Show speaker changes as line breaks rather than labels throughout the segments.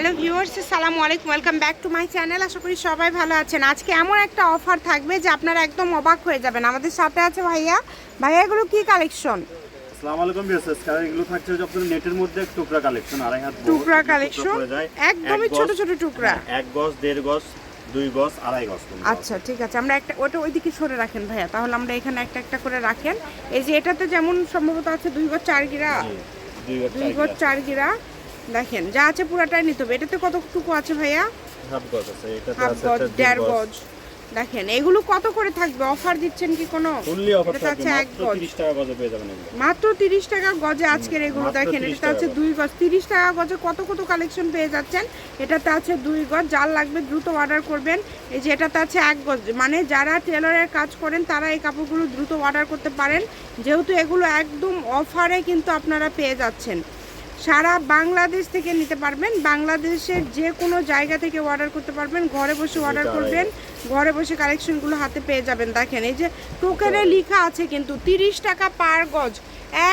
Hello viewers আসসালামু আলাইকুম welcome back to my channel. আশা করি সবাই ভালো আছেন। আজকে এমন একটা অফার থাকবে যে আপনারা একদম অবাক হয়ে যাবেন। আমাদের সাথে আছে ভাইয়া। ভাইয়া এগুলো কি কালেকশন?
আসসালামু আলাইকুম কারণ এগুলো থাকছে যে আপনার নেটের মধ্যে টুকরা কালেকশন আড়াই হাত
টুকরা কালেকশন? একদমই ছোট ছোট টুকরা?
হ্যাঁ, এক গজ দেড় গজ দুই গজ আড়াই গজ
আচ্ছা ঠিক আছে। আমরা একটা ওটা ওইদিকে সরে রাখেন ভাইয়া। তাহলে আমরা এখানে একটা একটা করে রাখেন। এই যে এটাতে যেমন সম্ভবত আছে দুই গজ চার গিরা।
দুই গজ, চার
গিরা। দেখেন যা আছে পুরাটাই নিতে হবে। এটাতে কতটুকু আছে ভাইয়া?
হাফ গজ আছে এটাতে
দেড় গজ। দেখেন এগুলো কত করে থাকবে? অফার দিচ্ছেন কি কোনো?
ফুললি অফার থাকবে
আছে এক গজ।
30 টাকা গজে পেয়ে যাবেন এগুলো।
মাত্র তিরিশ টাকা গজে আজকের এগুলো। দেখেন
30
এটা আছে দুই গজ। তিরিশ টাকা গজে কত কত কালেকশন পেয়ে যাচ্ছেন? এটাতে আছে দুই গজ। যার লাগবে দ্রুত অর্ডার করবেন। এই যে এটাতে আছে এক গজ। মানে যারা টেলরের কাজ করেন তারা এই কাপড়গুলো দ্রুত অর্ডার করতে পারেন। যেহেতু এগুলো একদম অফারে কিন্তু আপনারা পেয়ে যাচ্ছেন। সারা বাংলাদেশ থেকে নিতে পারবেন। বাংলাদেশের যে কোনো জায়গা থেকে অর্ডার করতে পারবেন। ঘরে বসে অর্ডার করবেন। ঘরে বসে কালেকশনগুলো হাতে পেয়ে যাবেন। দেখেন এই যে টোকেনে লেখা আছে কিন্তু তিরিশ টাকা পার গজ।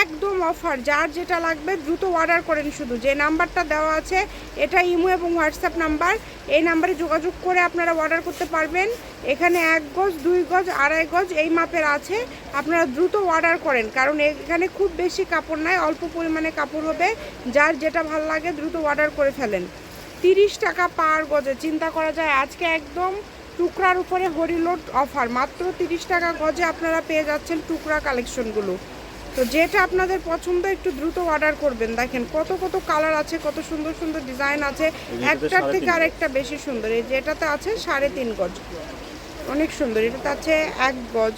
একদম অফার, যার যেটা লাগবে দ্রুত অর্ডার করেন শুধু। যে নাম্বারটা দেওয়া আছে, এটা ইমো এবং হোয়াটসঅ্যাপ নাম্বার। এই নাম্বারে যোগাযোগ করে আপনারা অর্ডার করতে পারবেন। এখানে এক গজ, দুই গজ, আড়াই গজ এই মাপের আছে। আপনারা দ্রুত অর্ডার করেন, কারণ এখানে খুব বেশি কাপড় নাই, অল্প পরিমাণে কাপড় হবে। যার যেটা ভালো লাগে দ্রুত অর্ডার করে ফেলেন। তিরিশ টাকা পার গজে, চিন্তা করা যায়, আজকে একদম টুকরার উপরে হরিলোড অফার। মাত্র তিরিশ টাকা গজে আপনারা পেয়ে যাচ্ছেন টুকরা কালেকশনগুলো তো যেটা আপনাদের পছন্দ একটু দ্রুত অর্ডার করবেন। দেখেন কত কত কালার আছে কত সুন্দর সুন্দর ডিজাইন আছে। একটার থেকে আরেকটা বেশি সুন্দর। এই যেটাতে আছে সাড়ে তিন গজ। অনেক সুন্দর। এটাতে আছে এক গজ।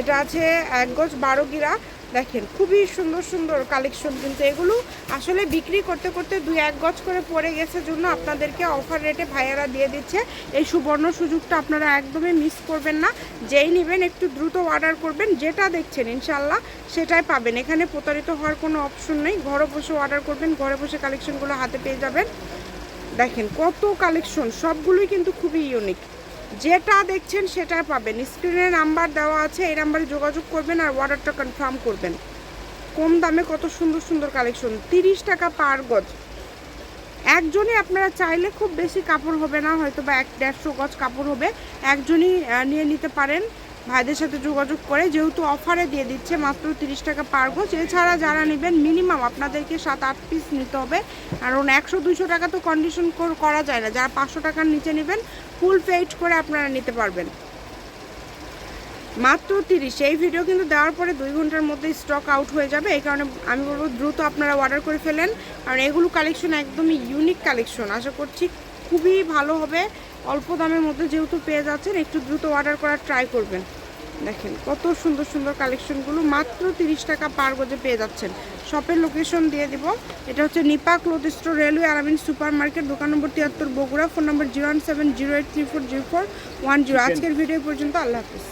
এটা আছে এক গজ বারো গিরা। দেখেন, খুবই সুন্দর সুন্দর কালেকশন কিন্তু এগুলো। আসলে বিক্রি করতে করতে দুই এক গজ করে পড়ে গেছে জন্য আপনাদেরকে অফার রেটে ভাইয়ারা দিয়ে দিচ্ছে। এই সুবর্ণ সুযোগটা আপনারা একদমই মিস করবেন না। যেই নেবেন একটু দ্রুত অর্ডার করবেন, যেটা দেখছেন ইনশাল্লাহ সেটাই পাবেন। এখানে প্রতারিত হওয়ার কোনো অপশন নেই। ঘরে বসে অর্ডার করবেন, ঘরে বসে কালেকশনগুলো হাতে পেয়ে যাবেন। দেখেন কত কালেকশন সবগুলোই কিন্তু খুবই ইউনিক যেটা দেখছেন সেটা পাবেন। স্ক্রিনে নাম্বার দেওয়া আছে, এই নাম্বারে যোগাযোগ করবেন আর অর্ডারটা কনফার্ম করবেন। কম দামে কত সুন্দর সুন্দর কালেকশন তিরিশ টাকা পার গজ। একজনই আপনারা চাইলে খুব বেশি কাপড় হবে না হয়তো বা এক দেড়শো গজ কাপড় হবে। একজনই নিয়ে নিতে পারেন। ভাইদের সাথে যোগাযোগ করে যেহেতু অফারে দিয়ে দিচ্ছে মাত্র তিরিশ টাকা পার গজ। এছাড়া যারা নেবেন মিনিমাম আপনাদেরকে সাত, আট পিস নিতে হবে। কারণ একশো দুশো টাকা তো কন্ডিশন করা যায় না। যারা পাঁচশো টাকার নিচে নেবেন ফুল পেইড করে আপনারা নিতে পারবেন। মাত্র তিরিশ। এই ভিডিও কিন্তু দেওয়ার পরে দুই ঘণ্টার মধ্যে স্টক আউট হয়ে যাবে। এই কারণে আমি বলব দ্রুত আপনারা অর্ডার করে ফেলেন। কারণ এগুলো কালেকশন একদমই ইউনিক কালেকশন আশা করছি খুবই ভালো হবে। অল্প দামের মধ্যে যেহেতু পেয়ে যাচ্ছেন একটু দ্রুত অর্ডার করার ট্রাই করবেন। দেখেন কত সুন্দর সুন্দর কালেকশনগুলো মাত্র তিরিশ টাকা পার গজে পেয়ে যাচ্ছেন। শপের লোকেশন দিয়ে দিব। এটা হচ্ছে Nipa cloth store railway আরামিন super market দোকান নম্বর তিয়াত্তর Bogura phone number zero one seven zero eight three four zero four one zero আজকের ভিডিও পর্যন্ত আল্লাহ হাফিজ।